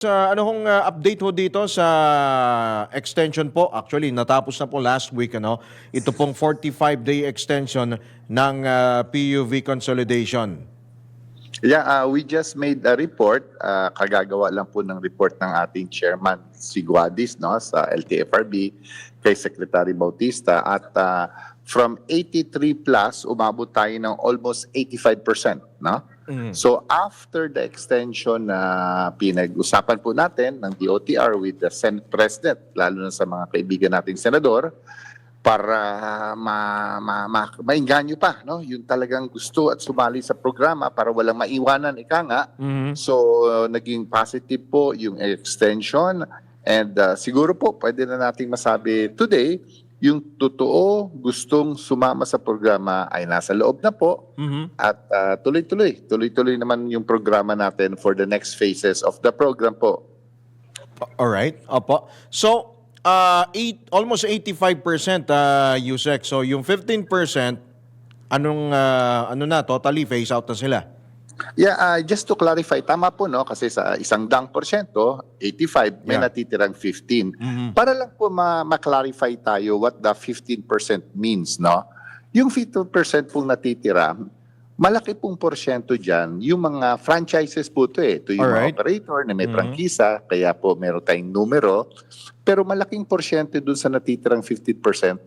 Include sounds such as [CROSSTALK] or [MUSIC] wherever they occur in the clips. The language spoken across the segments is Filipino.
Sa ano hong uh, update ho dito sa extension po? Actually, natapos na po last week ano. Ito pong 45-day extension ng uh, PUV consolidation. Yeah, uh, we just made a report. Uh, kagagawa lang po ng report ng ating chairman, si Guadis, no, sa LTFRB, kay Secretary Bautista. At uh, from 83 plus, umabot tayo ng almost 85%. No? So after the extension na pinag-usapan po natin ng DOTR with the Senate President, lalo na sa mga kaibigan nating senador, para ma, ma, ma, mainganyo pa no yung talagang gusto at sumali sa programa para walang maiwanan ika nga so uh, naging positive po yung extension and uh, siguro po pwede na nating masabi today yung totoo gustong sumama sa programa ay nasa loob na po at uh, tuloy-tuloy tuloy-tuloy naman yung programa natin for the next phases of the program po All right. Opo. So, uh, eight, almost 85% uh, USEC. So, yung 15%, anong uh, ano na, totally phase out na sila? Yeah, uh, just to clarify, tama po no kasi sa isang dang porsyento, 85, may Yeah. natitirang 15. Para lang po ma- ma-clarify tayo what the 15% means, no? Yung 15% pong natitira, malaki pong porsyento diyan yung mga franchises po to eh. Ito yung Alright. mga operator na may prangkisa, kaya po meron tayong numero. Pero malaking porsyento dun sa natitirang 15%,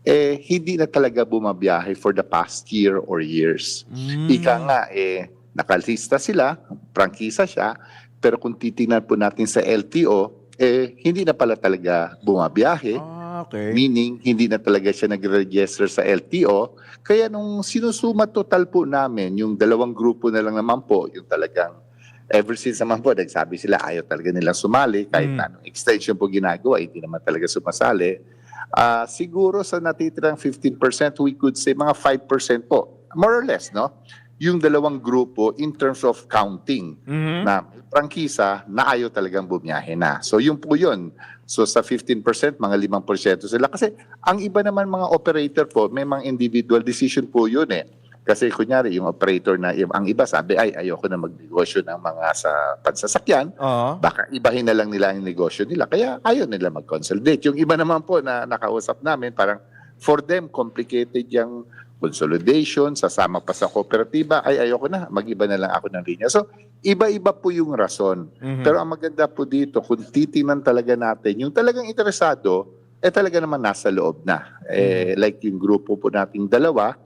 eh, hindi na talaga bumabiyahe for the past year or years. Ika nga, eh, nakalista sila, prangkisa siya, pero kung titingnan po natin sa LTO, eh, hindi na pala talaga bumabiyahe. Ah, okay. Meaning, hindi na talaga siya nag-register sa LTO. Kaya nung sinusuma total po namin, yung dalawang grupo na lang naman po, yung talagang ever since naman po, nagsabi sila ayaw talaga nilang sumali, kahit Mm. anong extension po ginagawa, hindi naman talaga sumasali. Ah, siguro sa natitirang 15%, we could say mga 5% po. More or less, no? Yung dalawang grupo in terms of counting Mhm. na prangkisa na ayaw talagang bumiyahe na. So yun po yun. So sa 15%, mga 5% sila. Kasi ang iba naman mga operator po, may mga individual decision po yun eh. Kasi kunyari, yung operator na, yung, ang iba sabi, ay ayoko na magnegosyo ng mga sa pansasakyan. Oo. Baka ibahin na lang nila ang negosyo nila. Kaya ayaw nila mag-consolidate. Yung iba naman po na nakausap namin, parang for them, complicated yung consolidation, sasama pa sa kooperatiba, ay ayoko na, mag-iba na lang ako ng linya. So, iba-iba po yung rason. Mhm. Pero ang maganda po dito, kung titingnan talaga natin, yung talagang interesado, eh talaga naman nasa loob na. Eh, Like yung grupo po nating dalawa,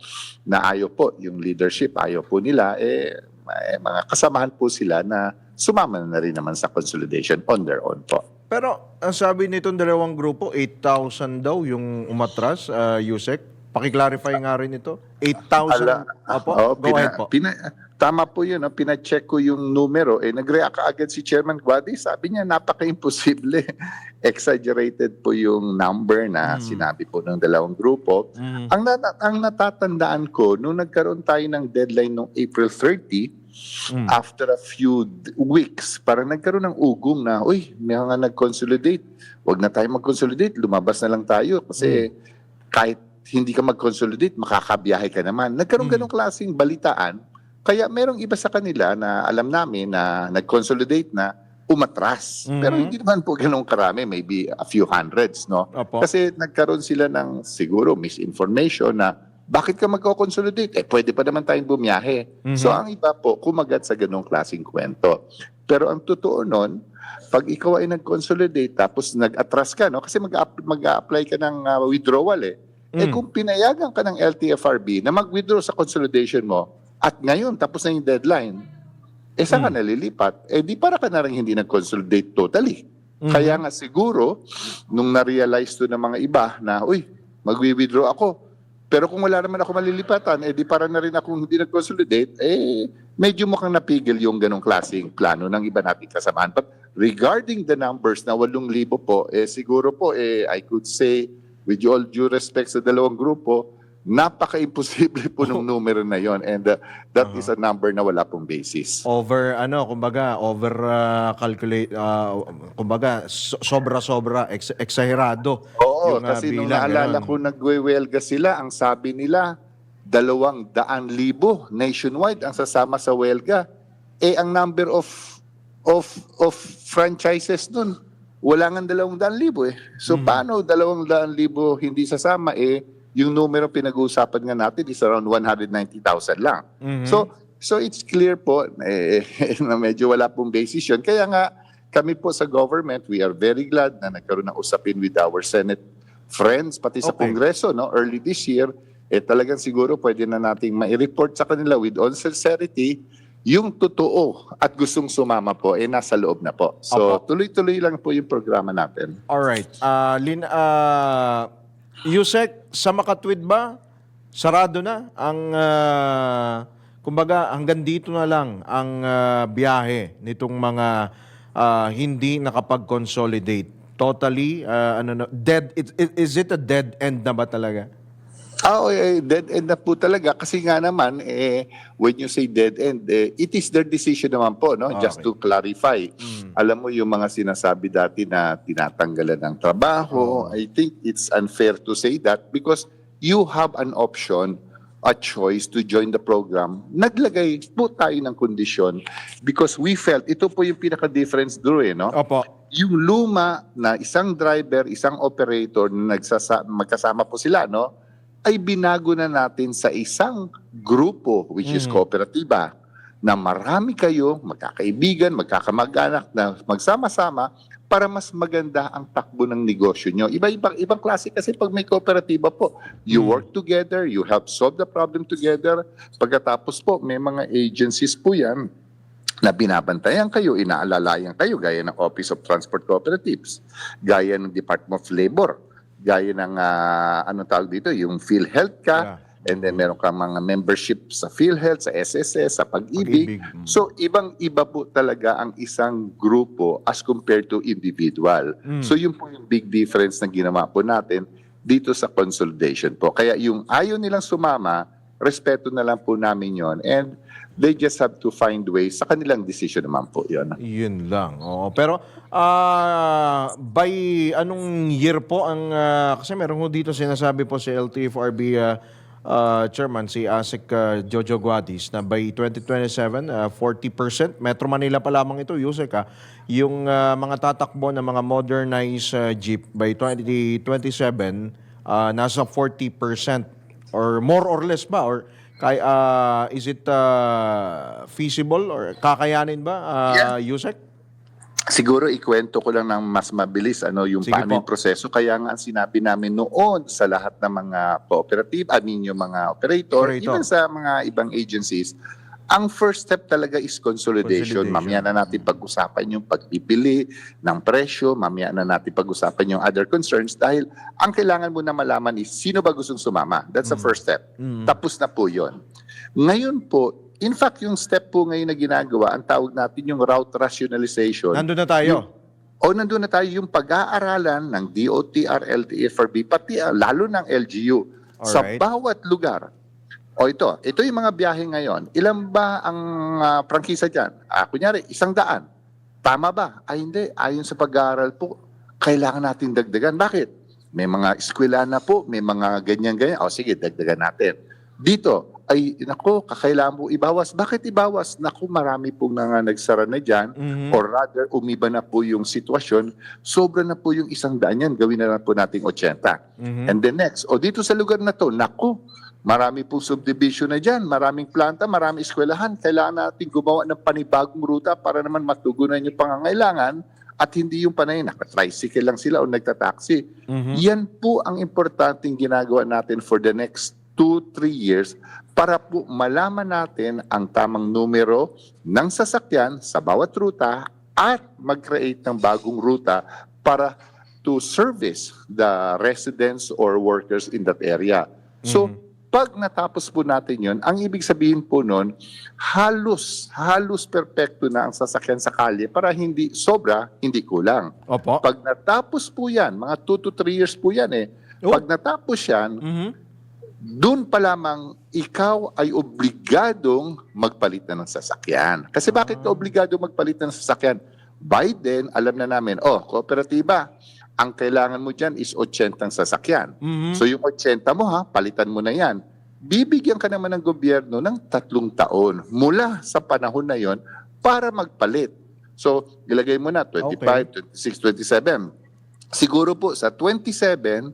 na ayaw po, yung leadership, ayaw po nila, eh, eh, mga kasamahan po sila na sumama na rin naman sa consolidation on their own po. Pero ang sabi nitong dalawang grupo, 8,000 daw yung umatras, uh, USEC. Pakiclarify nga rin ito. 8,000. Opo, Oo, go ahead po. Oh, pina- tama po yun, no? pina-check ko yung numero. Eh, nag-react agad si Chairman Guadi. Sabi niya, napaka-imposible. [LAUGHS] Exaggerated po yung number na sinabi po ng dalawang grupo. Mhm. Ang, nat- ang natatandaan ko, nung nagkaroon tayo ng deadline noong April 30, Mm. after a few weeks, parang nagkaroon ng ugong na, uy, may mga nag-consolidate. Huwag na tayo mag-consolidate, lumabas na lang tayo. Kasi kahit hindi ka mag-consolidate, makakabiyahe ka naman. Nagkaroon ganong klaseng balitaan. Kaya merong iba sa kanila na alam namin na nag-consolidate na umatras. Mhm. Pero hindi naman po ganong karami, maybe a few hundreds, no? Opo. Kasi nagkaroon sila ng siguro misinformation na bakit ka magko-consolidate? Eh, pwede pa naman tayong bumiyahe. Mhm. So, ang iba po, kumagat sa ganong klaseng kwento. Pero ang totoo nun, pag ikaw ay nag-consolidate tapos nag-atras ka, no? kasi mag- mag-apply ka ng uh, withdrawal eh. Eh Mm. kung pinayagan ka ng LTFRB na mag-withdraw sa consolidation mo at ngayon tapos na yung deadline, eh saan ka Mm. nalilipat? Eh di para ka na rin hindi nag-consolidate totally. Mhm. Kaya nga siguro, nung na-realize to ng mga iba na, uy, mag-withdraw ako. Pero kung wala naman ako malilipatan, eh di para na rin akong hindi nag-consolidate, eh medyo mukhang napigil yung ganong klaseng plano ng iba nating kasamahan. But regarding the numbers na 8,000 po, eh siguro po, eh I could say, with all due respect sa dalawang grupo, napaka-imposible po ng [LAUGHS] numero na yon and uh, that is a number na wala pong basis. over ano kumbaga over uh, calculate uh, kumbaga so- sobra-sobra ex- exagerado Oo, yung, uh, kasi nung bilang, naalala ganun. ko nagwewelga sila, ang sabi nila, dalawang daan libo nationwide ang sasama sa welga. Eh, ang number of of of franchises dun. Wala nga dalawang daan libo eh. So paano dalawang daan libo hindi sasama eh yung numero pinag-uusapan nga natin is around 190,000 lang. So so it's clear po eh, [LAUGHS] na medyo wala pong basis yun. Kaya nga kami po sa government, we are very glad na nagkaroon ng usapin with our Senate friends, pati sa Okay. Kongreso, no, early this year, eh talagang siguro pwede na nating mai-report sa kanila with all sincerity yung totoo at gustong sumama po, eh nasa loob na po. So tuloy-tuloy lang po yung programa natin. Alright. Ah, Lin, ah, Yusek, sa Makatwid ba? Sarado na ang, ah, kumbaga, hanggang dito na lang ang ah, biyahe nitong mga ah, hindi nakapag-consolidate. Totally, ah, ano na, dead, it, it- is it a dead end na ba talaga? Ah, oh, eh, dead end na po talaga kasi nga naman eh when you say dead end eh, it is their decision naman po no just Okay. to clarify. Alam mo yung mga sinasabi dati na tinatanggalan ng trabaho, I think it's unfair to say that because you have an option a choice to join the program. Naglagay po tayo ng kondisyon because we felt ito po yung pinaka-difference Drew eh, no? Opo. yung luma na isang driver, isang operator na nagsasa- magkasama po sila, no? Ay binago na natin sa isang grupo, which is kooperatiba, na marami kayo, magkakaibigan, magkakamag-anak, na magsama-sama para mas maganda ang takbo ng negosyo nyo. Iba-ibang ibang klase kasi pag may kooperatiba po, you work together, you help solve the problem together. Pagkatapos po, may mga agencies po yan na binabantayan kayo, inaalalayan kayo, gaya ng Office of Transport Cooperatives, gaya ng Department of Labor, gaya ng, ah, ano tawag dito, yung PhilHealth ka, and then meron ka mga membership sa PhilHealth, sa SSS, sa Pag-ibig. Pag-ibig, mm. So, ibang-iba po talaga ang isang grupo as compared to individual. So, yun po yung big difference na ginawa po natin dito sa consolidation po. Kaya yung ayaw nilang sumama, respeto na lang po namin yon and they just have to find ways sa kanilang decision naman po yun. Yun lang. Oo. Pero ah, by anong year po ang ah, kasi meron ho dito sinasabi po si LTFRB ah, ah, chairman si ASEC ah, Jojo Guadis na by 2027 ah, 40% Metro Manila pa lamang ito Yusek ah, yung ah, mga tatakbo ng mga modernized ah, jeep by 2027 ah, nasa 40% or more or less ba or kay ah, is it ah, feasible or kakayanin ba ah, Yusek? Siguro ikwento ko lang ng mas mabilis ano yung Sige paano yung proseso. Kaya nga ang sinabi namin noon sa lahat ng mga cooperative, I mean yung mga operator, Operator. even sa mga ibang agencies, ang first step talaga is consolidation. Consolidation. Mamaya na natin pag-usapan yung pagbibili ng presyo, mamaya na natin pag-usapan yung other concerns dahil ang kailangan mo na malaman is sino ba gustong sumama. That's the first step. Tapos na po yon. Ngayon po, in fact, yung step po ngayon na ginagawa, ang tawag natin yung route rationalization. Nandun na tayo. O nandun na tayo yung pag-aaralan ng DOTR, LTFRB, pati ah, lalo ng LGU sa Alright. bawat lugar. O ito, ito yung mga biyahe ngayon. Ilan ba ang ah, prangkisa dyan? Ah, kunyari, isang daan. Tama ba? Ay hindi. Ayon sa pag-aaral po, kailangan natin dagdagan. Bakit? May mga eskwela na po, may mga ganyan-ganyan. O sige, dagdagan natin. Dito, ay nako, kakailangan po ibawas. Bakit ibawas? Nako, marami pong nga nagsara na dyan Mhm. or rather umiba na po yung sitwasyon, sobra na po yung isang daan yan, gawin na lang po nating 80. Mhm. And then next, o dito sa lugar na to, naku, marami po subdivision na dyan, maraming planta, maraming eskwelahan, kailangan natin gumawa ng panibagong ruta para naman matugunan yung pangangailangan at hindi yung panay naka-tricycle lang sila o nagtataksi. Mhm. Yan po ang importanteng ginagawa natin for the next two, three years para po malaman natin ang tamang numero ng sasakyan sa bawat ruta at mag-create ng bagong ruta para to service the residents or workers in that area. So, pag natapos po natin yon, ang ibig sabihin po nun, halos, halos perpekto na ang sasakyan sa kalye para hindi sobra, hindi kulang. Opo. Pag natapos po yan, mga 2 to 3 years po yan eh. Oh. Pag natapos yan, Mhm. doon pa lamang ikaw ay obligadong magpalit na ng sasakyan. Kasi bakit ka obligado magpalit na ng sasakyan? By then, alam na namin, oh, kooperatiba, ang kailangan mo dyan is 80 ang sasakyan. Mhm. So yung 80 mo ha, palitan mo na yan. Bibigyan ka naman ng gobyerno ng tatlong taon mula sa panahon na yon para magpalit. So, ilagay mo na 25, 26, 27. Siguro po sa 27,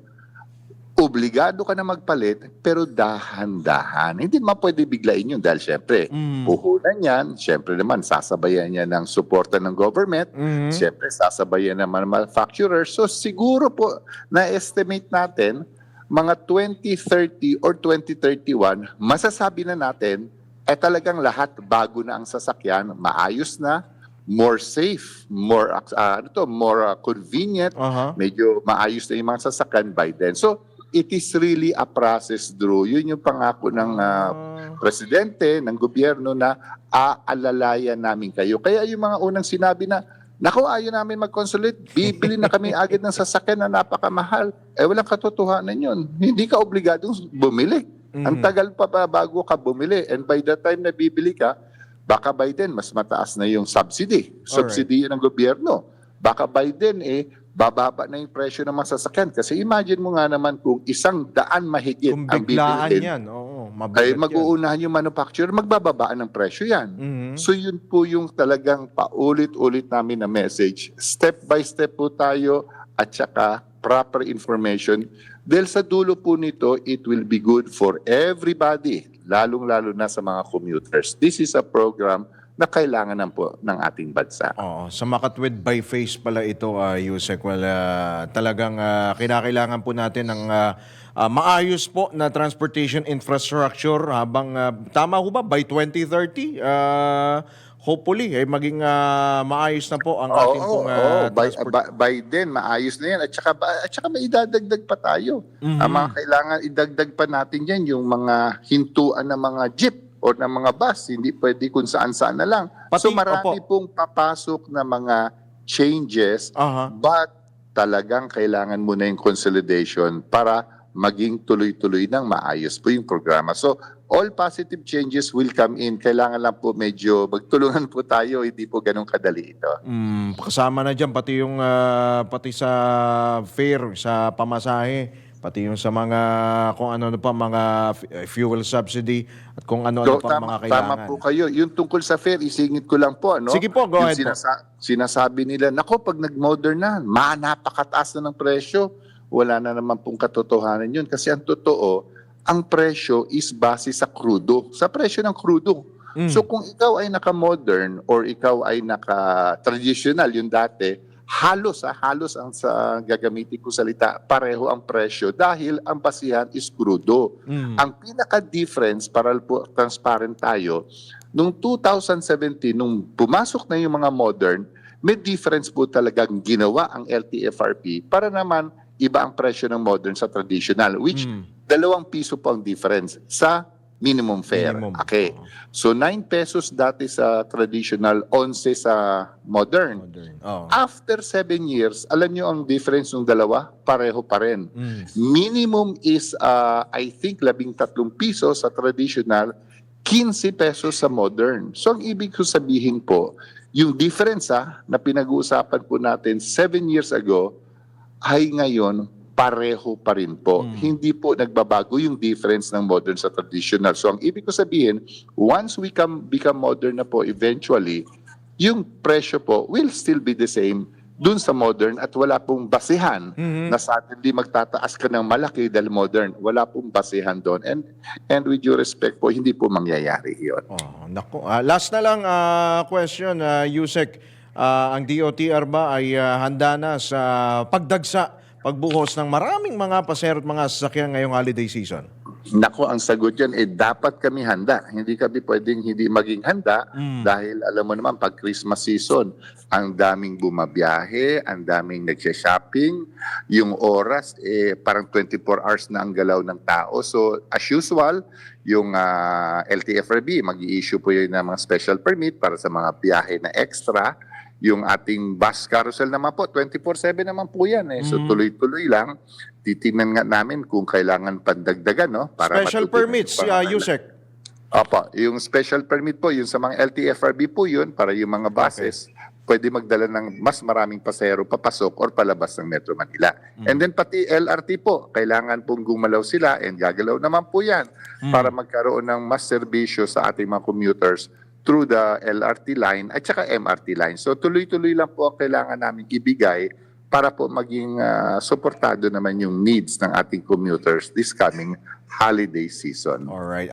obligado ka na magpalit pero dahan-dahan. Hindi naman pwede biglain yun dahil syempre, Mm. puhunan yan. Syempre naman, sasabayan niya ng suporta ng government. Mhm. Siyempre, sasabayan naman ng manufacturer. So siguro po, na-estimate natin, mga 2030 or 2031, masasabi na natin, eh talagang lahat bago na ang sasakyan, maayos na, more safe, more uh, ano to, more uh, convenient, Aha. medyo maayos na yung mga sasakyan by then. So, it is really a process, Drew. Yun yung pangako ng uh, presidente, ng gobyerno na aalalayan namin kayo. Kaya yung mga unang sinabi na, Nako, ayaw namin mag-consolidate. Bibili na kami agad ng sasakyan na napakamahal. Eh, walang katotohanan yun. Hindi ka obligadong bumili. Ang Mhm. tagal pa ba bago ka bumili. And by the time na bibili ka, baka by then, mas mataas na yung subsidy. Subsidy ng gobyerno. Baka by then, eh, bababa na yung presyo ng mga sasakyan. Kasi imagine mo nga naman kung isang daan mahigit Kung ang bibilhin, yan, oo, ay mabigat yan. mag-uunahan yung manufacturer, magbababaan ng presyo yan. Mhm. So yun po yung talagang paulit-ulit namin na message. Step by step po tayo at saka proper information. Dahil sa dulo po nito, it will be good for everybody, lalong-lalo na sa mga commuters. This is a program na kailangan ng po ng ating bansa. Oo, sa Makatwid by face pala ito, uh, Yusek. Well, ah, talagang ah, kinakailangan po natin ng ah, ah, maayos po na transportation infrastructure habang, ah, tama ho ba, by 2030, ah, hopefully, ay maging ah, maayos na po ang ating Oo, pong ah, oo. by, transport- by, by then, maayos na yan. At saka, at saka may idadagdag pa tayo. Mhm. Ang mga kailangan, idagdag pa natin yan, yung mga hintuan ng mga jeep or ng mga bus. Hindi pwede kung saan-saan na lang. Pati- so marami pong papasok na mga changes, Aha. but talagang kailangan muna yung consolidation para maging tuloy-tuloy ng maayos po yung programa. So, all positive changes will come in. Kailangan lang po medyo magtulungan po tayo. Hindi po ganun kadali ito. Mm, kasama na dyan pati yung ah, pati sa fare, sa pamasahe, pati yung sa mga kung ano pa mga eh, fuel subsidy at kung ano-ano So, pa tama, mga kailangan. tama po kayo. Yung tungkol sa fair, isingit ko lang po. Ano? Sige po, go Yung ahead po. sinasa- sinasabi nila, nako, pag nag-modern na, ma, napakataas na ng presyo. Wala na naman pong katotohanan yun. Kasi ang totoo, ang presyo is base sa krudo. Sa presyo ng krudo. Mm. So kung ikaw ay naka-modern or ikaw ay naka-traditional, yung dati, halos, ah, halos ang sa gagamitin ko salita, pareho ang presyo dahil ang basihan is krudo. Mm. Ang pinaka-difference, para po transparent tayo, nung 2017, nung pumasok na yung mga modern, may difference po talagang ginawa ang LTFRP para naman iba ang presyo ng modern sa traditional, which Mm. dalawang piso po ang difference sa minimum fare. Minimum. Okay. So 9 pesos dati sa traditional, 11 sa modern. Modern. Oh. After 7 years, alam nyo ang difference ng dalawa? Pareho pa rin. Mm. Minimum is, uh, I think, labing tatlong piso sa traditional, 15 pesos sa modern. So, ang ibig ko sabihin po, yung difference ah, na pinag-uusapan po natin 7 years ago, ay ngayon pareho pa rin po. Mm. Hindi po nagbabago yung difference ng modern sa traditional. So, ang ibig ko sabihin, once we come, become modern na po eventually, yung presyo po will still be the same dun sa modern at wala pong basihan Mhm. na suddenly magtataas ka ng malaki dahil modern. Wala pong basihan doon. And, and with due respect po, hindi po mangyayari yun. Oh, nako. Ah, last na lang ah, question, uh, Yusek. Ah, ang DOTR ba ay ah, handa na sa pagdagsa, pagbuhos ng maraming mga pasero at mga sasakyan ngayong holiday season? Nako, ang sagot yan, eh, dapat kami handa. Hindi kami pwedeng hindi maging handa Mm. dahil alam mo naman, pag Christmas season, ang daming bumabiyahe, ang daming nagsha-shopping, yung oras, eh, parang 24 hours na ang galaw ng tao. So, as usual, yung ah, LTFRB, mag-i-issue po yun ng mga special permit para sa mga biyahe na extra. Yung ating bus carousel naman po, 24-7 naman po yan. Eh. So, Mm. tuloy-tuloy lang. Titingnan nga namin kung kailangan pandagdagan, no? Special matutunan permits, pangangailangan. Yusek. Opo, yung special permit po, yung sa mga LTFRB po yun, para yung mga buses, pwede magdala ng mas maraming pasero papasok or palabas ng Metro Manila. Mm. And then pati LRT po, kailangan pong gumalaw sila and gagalaw naman po yan Mm. para magkaroon ng mas serbisyo sa ating mga commuters through the LRT line at saka MRT line. So tuloy-tuloy lang po ang kailangan namin ibigay para po maging ah, suportado naman yung needs ng ating commuters this coming holiday season. Alright.